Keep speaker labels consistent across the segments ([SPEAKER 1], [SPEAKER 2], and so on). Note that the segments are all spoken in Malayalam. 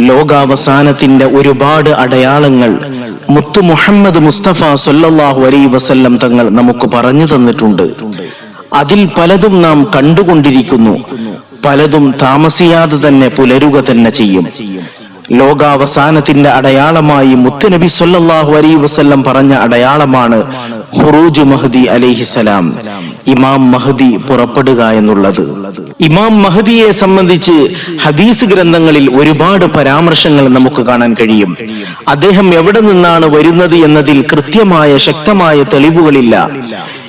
[SPEAKER 1] ലോകാവസാനത്തിന്റെ ഒരുപാട് അടയാളങ്ങൾ മുത്തു മുഹമ്മദ് മുസ്തഫ സല്ലല്ലാഹു അലൈഹി വസല്ലം തങ്ങൾ നമുക്ക് പറഞ്ഞു തന്നിട്ടുണ്ട്. അതിൽ പലതും നാം കണ്ടുകൊണ്ടിരിക്കുന്നു. പലതും താമസിയാതെ തന്നെ പുലരുക തന്നെ ചെയ്യും. ലോകാവസാനത്തിന്റെ അടയാളമായി മുത്തുനബി സൊല്ലാഹു അലൈ വസല്ലം പറഞ്ഞ അടയാളമാണ് ഹുറൂജ് മഹദി അലൈഹിസലാം ഇമാം മഹദി പുറപ്പെടുക എന്നുള്ളത്. ഇമാം മഹദിയെ സംബന്ധിച്ച് ഹദീസ് ഗ്രന്ഥങ്ങളിൽ ഒരുപാട് പരാമർശങ്ങൾ നമുക്ക് കാണാൻ കഴിയും. അദ്ദേഹം എവിടെ നിന്നാണ് വരുന്നത് എന്നതിൽ കൃത്യമായ ശക്തമായ തെളിവുകളില്ല.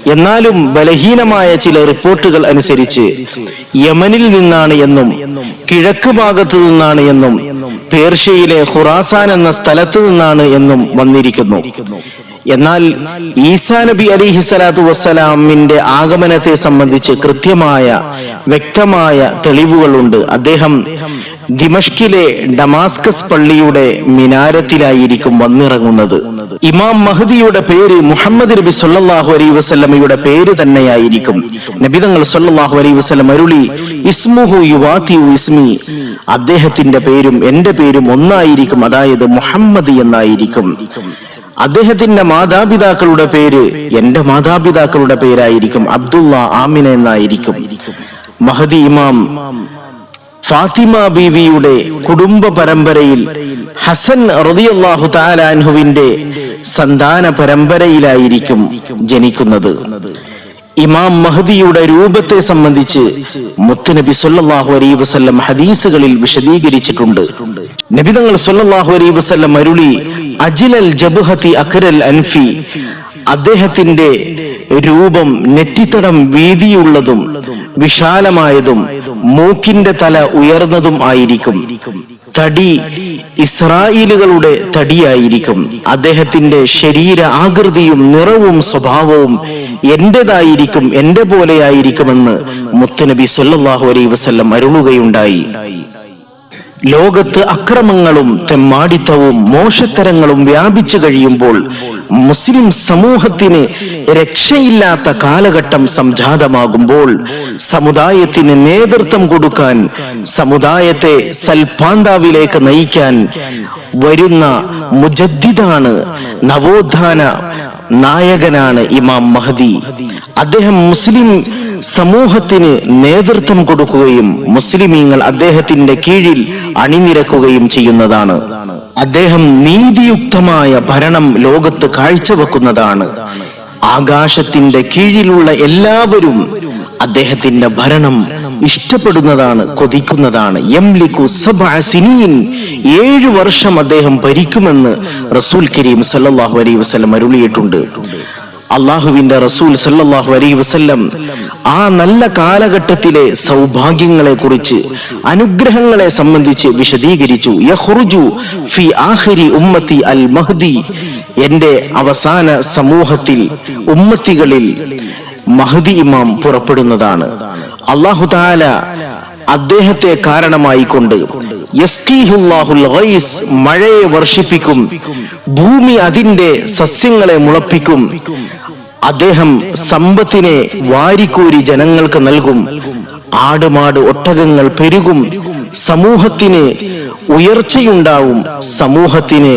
[SPEAKER 1] എന്നാലും ബലഹീനമായ ചില റിപ്പോർട്ടുകൾ അനുസരിച്ച് യമനിൽ നിന്നാണ് എന്നും കിഴക്ക് ഭാഗത്തു നിന്നാണ് എന്നും പേർഷ്യയിലെ ഖുറാസാൻ എന്ന സ്ഥലത്ത് നിന്നാണ് എന്നും വന്നിരിക്കുന്നു. എന്നാൽ ഈസാ നബി അലിഹി സ്വലാത്തു വസ്സലാമിന്റെ ആഗമനത്തെ സംബന്ധിച്ച് കൃത്യമായ വ്യക്തമായ തെളിവുകളുണ്ട്. അദ്ദേഹം ദിമഷ്കിലെ ഡമാസ്കസ് പള്ളിയുടെ മിനാരത്തിലായിരിക്കും വന്നിറങ്ങുന്നത്. ഇമാം മഹദിയുടെ പേര് മുഹമ്മദ് നബി സൊല്ലാഹു അലൈ വസ്ലമയുടെ പേര് തന്നെയായിരിക്കും. നബിതങ്ങൾ സൊല്ലാഹു അലൈ വസ്ലം അരുളി ഇസ്മുഹു യുവാത്തിയു ഇസ്മി. അദ്ദേഹത്തിന്റെ പേരും എന്റെ പേരും ഒന്നായിരിക്കും അതായത് മുഹമ്മദ് എന്നായിരിക്കും. അദ്ദേഹത്തിന്റെ മാതാപിതാക്കളുടെ പേര് എന്റെ മാതാപിതാക്കളുടെ പേരായിരിക്കും അബ്ദുള്ള ആമിന എന്നായിരിക്കും. മഹദി ഇമാം ഫാത്തിമ ബീവിയുടെ കുടുംബ പരമ്പരയിൽ ഹസൻ റളിയല്ലാഹു താലാൻഹുവിന്റെ സന്താന പരമ്പരയിലായിരിക്കും ജനിക്കുന്നത്. ഇമാം മഹദിയുടെ രൂപത്തെ സംബന്ധിച്ച് മുത്തുനബി സൊല്ലാഹു അലൈഹി വസ്ല്ലം ഹദീസുകളിൽ വിശദീകരിച്ചിട്ടുണ്ട്. നബിതങ്ങൾ സൊല്ലാഹു അലൈഹി വസ്ല്ലം അരുളി അജിലൽ ജബുഹത്തി അഖരൽ അൻഫി അദ്ദേഹത്തിന്റെ രൂപം നെറ്റിത്തടം വീതിയുള്ളതും വിശാലമായതും മൂക്കിന്റെ തല ഉയർന്നതും ആയിരിക്കും. തടി ഇസ്രായേലുകളുടെ തടിയായിരിക്കും. അദ്ദേഹത്തിന്റെ ശരീര ആകൃതിയും നിറവും സ്വഭാവവും എന്റേതായിരിക്കും എന്റെ പോലെയായിരിക്കുമെന്ന് മുത്തനബി സല്ലാഹു അലൈഹി വസല്ലം അരുളുകയുണ്ടായി. ലോകത്ത് അക്രമങ്ങളും തെമ്മാടിത്തവും മോശത്തരങ്ങളും വ്യാപിച്ചു കഴിയുമ്പോൾ മുസ്ലിം സമൂഹത്തിന് രക്ഷയില്ലാത്ത കാലഘട്ടം സംജാതമാകുമ്പോൾ സമുദായത്തിന് നേതൃത്വം കൊടുക്കാൻ സമുദായത്തെ സൽപാന്താവിലേക്ക് നയിക്കാൻ വരുന്ന മുജദ്ദിദാണ് നവോത്ഥാന നായകനാണ് ഇമാം മഹദി. അദ്ദേഹം മുസ്ലിം സമൂഹത്തിന് നേതൃത്വം കൊടുക്കുകയും മുസ്ലിമീങ്ങൾ അദ്ദേഹത്തിന്റെ കീഴിൽ അണിനിരക്കുകയും ചെയ്യുന്നതാണ്. അദ്ദേഹം നീതിയുക്തമായ ഭരണം ലോകത്ത് കാഴ്ചവെക്കുന്നതാണ്. ആകാശത്തിന്റെ കീഴിലുള്ള എല്ലാവരും അദ്ദേഹത്തിന്റെ ഭരണം ഇഷ്ടപ്പെടുന്നതാണ് കൊതിക്കുന്നതാണ്. യംലിക്കു ലിഖു സിനീൻ ഏഴു വർഷം അദ്ദേഹം ഭരിക്കുമെന്ന് റസൂൽ കരീം സല്ലല്ലാഹു അലൈഹി വസല്ലം അരുളിയിട്ടുണ്ട്. അള്ളാഹുവിന്റെ റസൂൽ സല്ലാഹു അലൈ വസ്ല്ലം ആ നല്ല കാലഘട്ടത്തിലെ സൗഭാഗ്യങ്ങളെ കുറിച്ച് അനുഗ്രഹങ്ങളെ സംബന്ധിച്ച് വിശദീകരിച്ചു. യഖ്റുജു ഫി ആഖിരി ഉമ്മത്തി അൽ മഹ്ദി എന്റെ അവസാന സമൂഹത്തിൽ ഉമ്മത്തികളിൽ മഹദി ഇമാം പുറപ്പെടുന്നതാണ്. അള്ളാഹു താല അദ്ദേഹത്തെ കാരണമായി കൊണ്ട് മഴയെ വർഷിപ്പിക്കും ഭൂമി അതിന്റെ സസ്യങ്ങളെ മുളപ്പിക്കും അദ്ദേഹം സമ്പത്തിനെ വാരിക്കോരി ജനങ്ങൾക്ക് നൽകും. ആടുമാട് ഒട്ടകങ്ങൾ പെരുകും. സമൂഹത്തിന് ഉയർച്ചയുണ്ടാവും. സമൂഹത്തിന്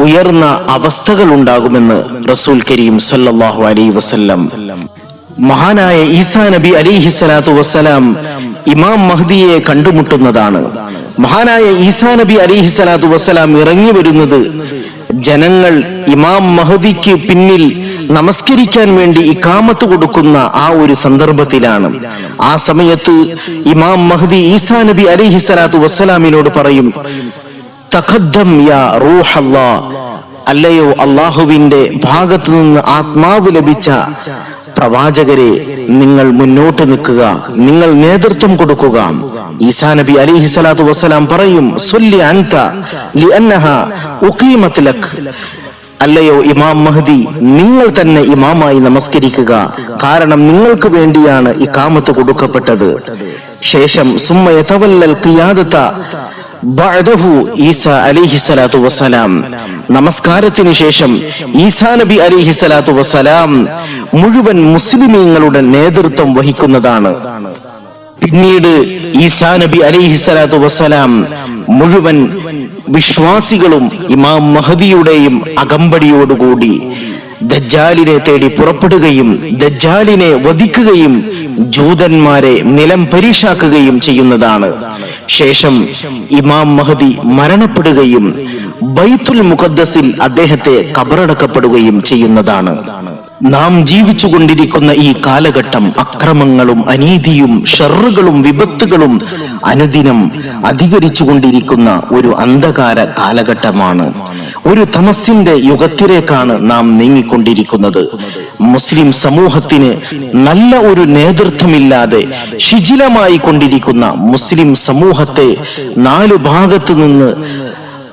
[SPEAKER 1] ഉയർന്ന അവസ്ഥകൾ ഉണ്ടാകുമെന്ന് റസൂൽ കരീം സല്ലാഹു അലൈ വസല്ലം. മഹാനായ ഈസാ നബി അലിഹി സ്വലാത്തു വസ്സലാം ഇമാം മഹ്ദിയെ കണ്ടുമുട്ടുന്നതാണ്. മഹാനായ ഈസാ നബി അലിഹി സ്വലാത്തു വസ്സലാം ഇറങ്ങി വരുന്നത് ജനങ്ങൾ ഇമാം മഹദിക്ക് പിന്നിൽ നമസ്കരിക്കാൻ വേണ്ടി ഇക്കാമത്ത് കൊടുക്കുന്ന ആ ഒരു സന്ദർഭത്തിലാണ്. ആ സമയത്ത് ഇമാം മഹദി ഈസാ നബി അലിഹി സ്വലാത്തു വസ്സലാമിനോട് പറയും തഖദ്ദം യാ റൂഹല്ലാ. അല്ലയോ അള്ളാഹുവിന്റെ ഭാഗത്തു നിന്ന് ആത്മാവ് ലഭിച്ച പ്രവാചകരെ നിങ്ങൾ മുന്നോട്ട് നിൽക്കുക നിങ്ങൾ നേതൃത്വം കൊടുക്കുക. ഈസാ നബി അലിഹി സ്വലാത്തു വസ്സലാം പറയും അല്ലയോ ഇമാം മഹദി? നിങ്ങൾ തന്നെ ഇമാമായി നമസ്കരിക്കുക. കാരണം നിങ്ങൾക്ക് വേണ്ടിയാണ് ഈ കാമത്ത് കൊടുക്കപ്പെട്ടത്. ശേഷം ഖിയാദത ബഅദഹു നമസ്കാരത്തിന് ശേഷം ഈസാ നബി അലിഹി സ്വലാത്തു വസ്സലാം മുഴുവൻ മുസ്ലിമീങ്ങളുടെ നേതൃത്വം വഹിക്കുന്നതാണ്. പിന്നീട് ഈസാ നബി അലിഹി സ്വലാത്തു വസ്സലാം മുഴുവൻ വിശ്വാസികളും ഇമാം മഹദിയുടെയും അകമ്പടിയോടുകൂടി ദജ്ജാലിനെ തേടി പുറപ്പെടുകയും ദജ്ജാലിനെ വധിക്കുകയും ജൂതന്മാരെ നിലം പരീക്ഷാക്കുകയും ചെയ്യുന്നതാണ്. ശേഷം ഇമാം മഹദി മരണപ്പെടുകയും ബൈത്തുൽ മുഖദ്ദസിൽ അദ്ദേഹത്തെ കബറടക്കപ്പെടുകയും ചെയ്യുന്നതാണ്. നാം ജീവിച്ചുകൊണ്ടിരിക്കുന്ന ഈ കാലഘട്ടം അക്രമങ്ങളും അനീതിയും ഷെറുകളും വിപത്തുകളും അനുദിനം അധികരിച്ചുകൊണ്ടിരിക്കുന്ന ഒരു അന്ധകാര കാലഘട്ടമാണ്. ഒരു തമസിന്റെ യുഗത്തിലേക്കാണ് നാം നീങ്ങിക്കൊണ്ടിരിക്കുന്നത്. മുസ്ലിം സമൂഹത്തിന് നല്ല ഒരു നേതൃത്വമില്ലാതെ ശിഥിലമായി കൊണ്ടിരിക്കുന്ന മുസ്ലിം സമൂഹത്തെ നാലു ഭാഗത്തു നിന്ന്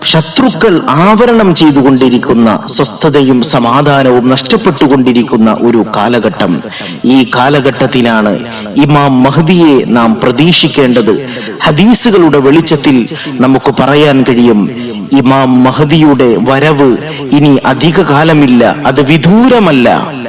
[SPEAKER 1] ശത്രുക്കൾ ആവരണം ചെയ്തുകൊണ്ടിരിക്കുന്ന സ്വസ്ഥതയും സമാധാനവും നഷ്ടപ്പെട്ടുകൊണ്ടിരിക്കുന്ന ഒരു കാലഘട്ടം. ഈ കാലഘട്ടത്തിലാണ് ഇമാം മഹദിയെ നാം പ്രതീക്ഷിക്കേണ്ടത്. ഹദീസുകളുടെ വെളിച്ചത്തിൽ നമുക്ക് പറയാൻ കഴിയും ഇമാം മഹദിയുടെ വരവ് ഇനി അധിക കാലമില്ല അത് വിദൂരമല്ല.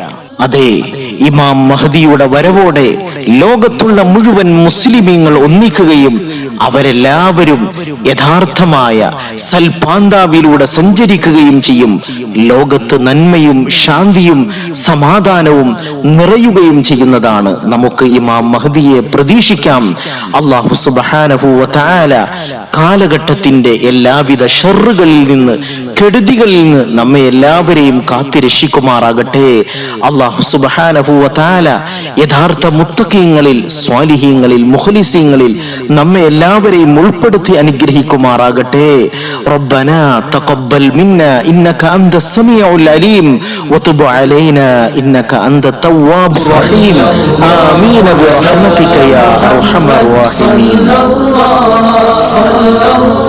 [SPEAKER 1] അതെ ഇമാം മഹദിയുടെ വരവോടെ ലോകത്തുള്ള മുഴുവൻ മുസ്ലിമീങ്ങൾ ഒന്നിക്കുകയും അവരെല്ലാവരും യഥാർത്ഥമായ സൽപാന്താവിലൂടെ സഞ്ചരിക്കുകയും ചെയ്യും. ലോകത്ത് നന്മയും ശാന്തിയും സമാധാനവും നിറയുകയും ചെയ്യുന്നതാണ്. നമുക്ക് ഇമാം മഹദിയെ പ്രതീക്ഷിക്കാം. അള്ളാഹു സുബാനഹു താല കാലഘട്ടത്തിന്റെ എല്ലാവിധ ഷെറുകളിൽ നിന്ന് കെടുതികളിൽ നിന്ന് നമ്മെ എല്ലാവരെയും കാത്തിരക്ഷിക്കുമാറാകട്ടെ അള്ളാഹു സുബാനഹു താല യഥാർത്ഥ മുത്തക്കീങ്ങളിൽ സ്വാലിഹീങ്ങളിൽ മുഖലിസീങ്ങളിൽ നമ്മെ എല്ലാവരെയും ഉൾപ്പെടുത്തി അനുഗ്രഹിക്കുമാറാകട്ടെ റബ്ബന തഖബ്ബൽ മിന്ന ഇന്നക അന്ത സമീഉൽ അലീം വതുബ് അലൈന ഇന്നക അന്ത തവ്വാബുർ റഹീം ആമീൻ ബിറഹ്മതിക യാ അർഹമർ റഹീമീൻ
[SPEAKER 2] صلى الله